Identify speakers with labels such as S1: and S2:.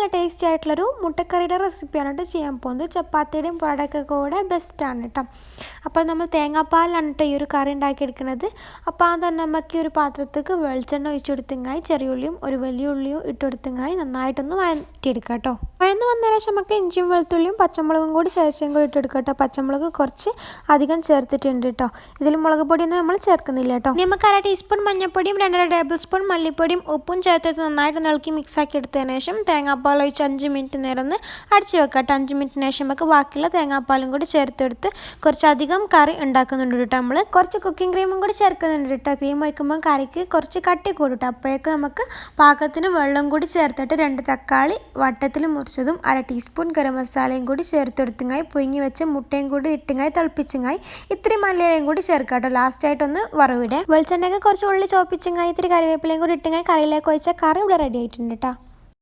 S1: നല്ല ടേസ്റ്റി ആയിട്ടുള്ളൊരു മുട്ടക്കറിയുടെ റെസിപ്പിയാണ് കേട്ടോ ചെയ്യാൻ പോകുന്നത്. ചപ്പാത്തിയുടെയും പൊറോട്ടയൊക്കെ കൂടെ ബെസ്റ്റാണ് കേട്ടോ അപ്പോൾ നമ്മൾ തേങ്ങാപ്പാലാണ് കേട്ടോ ഈ ഒരു കറി ഉണ്ടാക്കിയെടുക്കുന്നത്. അപ്പോൾ അത് തന്നെ നമുക്ക് ഈ ഒരു പാത്രത്തേക്ക് വെളിച്ചെണ്ണ ഒഴിച്ചു കൊടുത്തിങ്ങായി ചെറിയ ഉള്ളിയും ഒരു വലിയ ഉള്ളിയും ഇട്ട് കൊടുത്തിങ്ങായി നന്നായിട്ടൊന്ന് വഴറ്റിയെടുക്കാം കേട്ടോ വഴന്ന് വന്നതിന് ശേഷം നമുക്ക് ഇഞ്ചിയും വെളുത്തുള്ളിയും പച്ചമുളകും കൂടി ശേഷം കൂടി ഇട്ടെടുക്കാം കേട്ടോ പച്ചമുളക് കുറച്ച് അധികം ചേർത്തിട്ടുണ്ട് കേട്ടോ ഇതിൽ മുളക് പൊടിയൊന്നും നമ്മൾ ചേർക്കുന്നില്ല കേട്ടോ നമുക്ക് അര ടീസ്പൂൺ മഞ്ഞൾപ്പൊടിയും രണ്ടര ടേബിൾ സ്പൂൺ മല്ലിപ്പൊടിയും ഉപ്പും ചേർത്തിട്ട് നന്നായിട്ട് നിളക്കി മിക്സ് ആക്കി എടുത്തതിന് ശേഷം തേങ്ങാപ്പാൽ ഒഴിച്ച് അഞ്ച് മിനിറ്റ് നേരം ഒന്ന് അടിച്ച് വെക്കാം കേട്ടോ അഞ്ച് മിനിറ്റിന് ശേഷം നമുക്ക് ബാക്കിയുള്ള തേങ്ങാപ്പാലും കൂടി ചേർത്തെടുത്ത് കുറച്ചധികം കറി ഉണ്ടാക്കുന്നുണ്ട് കേട്ടോ നമ്മൾ കുറച്ച് കുക്കിംഗ് ക്രീമും കൂടി ചേർക്കുന്നുണ്ട് കേട്ടോ ക്രീം ഒഴിക്കുമ്പോൾ കറിക്ക് കുറച്ച് കട്ടി കൂടും കേട്ടോ അപ്പോഴേക്കും നമുക്ക് പാകത്തിന് വെള്ളം കൂടി ചേർത്തിട്ട് രണ്ട് തക്കാളി വട്ടത്തിൽ മുറിച്ചതും അര ടീസ്പൂൺ ഗരം മസാലയും കൂടി ചേർത്തെടുത്തുങ്ങായി പൊങ്ങി വെച്ച മുട്ടയും കൂടി ഇട്ടുങ്ങായി തിളപ്പിച്ചുങ്ങായി. ഇത്തിരി മല്ലിയിലയും കൂടി ചേർക്കാട്ടോ കേട്ടോ. ലാസ്റ്റ് ആയിട്ടൊന്ന് വറവിടെ വെളിച്ചെണ്ണയൊക്കെ കുറച്ച് ഉള്ളി ചോപ്പിച്ചുങ്ങായി ഇത്തിരി കറിവേപ്പിലയും കൂടി ഇട്ടുങ്ങായി കറിയിലേക്ക് ഒഴിച്ചാൽ കറി ഇവിടെ റെഡി ആയിട്ടുണ്ട് കേട്ടോ.